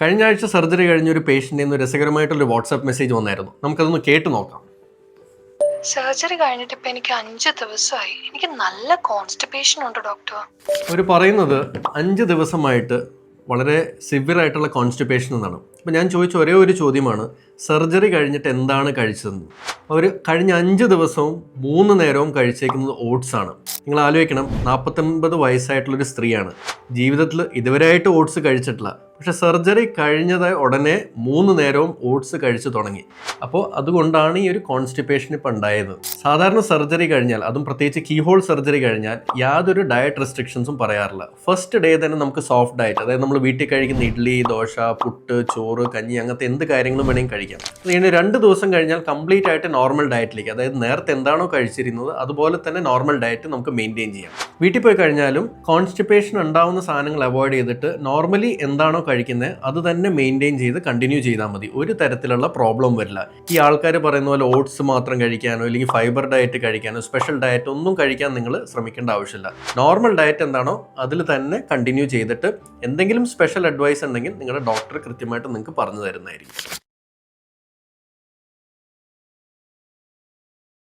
കഴിഞ്ഞ ആഴ്ച സർജറി കഴിഞ്ഞ ഒരു പേഷ്യന്റിൽ നിന്ന് രസകരമായിട്ടുള്ള വാട്സാപ്പ് മെസ്സേജ് വന്നായിരുന്നു. നമുക്കതൊന്ന് കേട്ട് നോക്കാം. സർജറി കഴിഞ്ഞിട്ട് ഇപ്പൊ എനിക്ക് അഞ്ച് ദിവസമായി. എനിക്ക് നല്ല കോൺസ്റ്റിപ്പേഷൻ ഉണ്ട് ഡോക്ടർ അവർ പറയുന്നത് അഞ്ച് ദിവസമായിട്ട് വളരെ സിവിയർ ആയിട്ടുള്ള കോൺസ്റ്റിപ്പേഷൻ എന്നാണ്. അപ്പോൾ ഞാൻ ചോദിച്ച ഒരേ ഒരു ചോദ്യമാണ് സർജറി കഴിഞ്ഞിട്ട് എന്താണ് കഴിച്ചതെന്ന്? അവർ കഴിഞ്ഞ അഞ്ച് ദിവസവും മൂന്ന് നേരവും കഴിച്ചേക്കുന്നത് ഓട്സ് ആണ്. നിങ്ങൾ ആലോചിക്കണം നാൽപ്പത്തൊൻപത് വയസ്സായിട്ടുള്ളൊരു സ്ത്രീയാണ്. ജീവിതത്തിൽ ഇതുവരെയായിട്ട് ഓട്സ് കഴിച്ചിട്ടില്ല. പക്ഷെ സർജറി കഴിഞ്ഞത് ഉടനെ മൂന്ന് നേരവും ഓട്സ് കഴിച്ചു തുടങ്ങി. അപ്പോൾ അതുകൊണ്ടാണ് ഈ ഒരു കോൺസ്റ്റിപ്പേഷൻ ഇപ്പം ഉണ്ടായത്. സാധാരണ സർജറി കഴിഞ്ഞാൽ അതും പ്രത്യേകിച്ച് കീഹോൾ സർജറി കഴിഞ്ഞാൽ യാതൊരു ഡയറ്റ് റെസ്ട്രിക്ഷൻസും പറയാറില്ല. ഫസ്റ്റ് ഡേ തന്നെ നമുക്ക് സോഫ്റ്റ് ഡയറ്റ് അതായത് നമ്മൾ വീട്ടിൽ കഴിക്കുന്ന ഇഡ്ഡലി ദോശ പുട്ട് ചോറ് കഞ്ഞി അങ്ങനത്തെ എന്ത് കാര്യങ്ങളും വേണമെങ്കിൽ കഴിക്കാം. പിന്നെ രണ്ട് ദിവസം കഴിഞ്ഞാൽ കംപ്ലീറ്റ് ആയിട്ട് നോർമൽ ഡയറ്റിലേക്ക് അതായത് നേരത്തെ എന്താണോ കഴിച്ചിരുന്നത് അതുപോലെ തന്നെ നോർമൽ ഡയറ്റ് നമുക്ക് മെയിന്റെയിൻ ചെയ്യാം. വീട്ടിൽ പോയി കഴിഞ്ഞാലും കോൺസ്റ്റിപ്പേഷൻ ഉണ്ടാവുന്ന സാധനങ്ങൾ അവോയ്ഡ് ചെയ്തിട്ട് നോർമലി എന്താണോ കഴിക്കുന്നത് അത് തന്നെ മെയിന്റെയിൻ ചെയ്ത് കണ്ടിന്യൂ ചെയ്താൽ മതി. ഒരു തരത്തിലുള്ള പ്രോബ്ലം വരില്ല. ഈ ആൾക്കാർ പറയുന്ന പോലെ ഓട്സ് മാത്രം കഴിക്കാനോ അല്ലെങ്കിൽ ഫൈബർ ഡയറ്റ് കഴിക്കാനോ സ്പെഷ്യൽ ഡയറ്റ് ഒന്നും കഴിക്കാൻ നിങ്ങൾ ശ്രമിക്കേണ്ട ആവശ്യമില്ല. നോർമൽ ഡയറ്റ് എന്താണോ അതിൽ തന്നെ കണ്ടിന്യൂ ചെയ്തിട്ട് എന്തെങ്കിലും സ്പെഷ്യൽ അഡ്വൈസ് ഉണ്ടെങ്കിൽ നിങ്ങളുടെ ഡോക്ടർ കൃത്യമായിട്ട് നിങ്ങൾക്ക് പറഞ്ഞു തരുന്നതായിരിക്കും.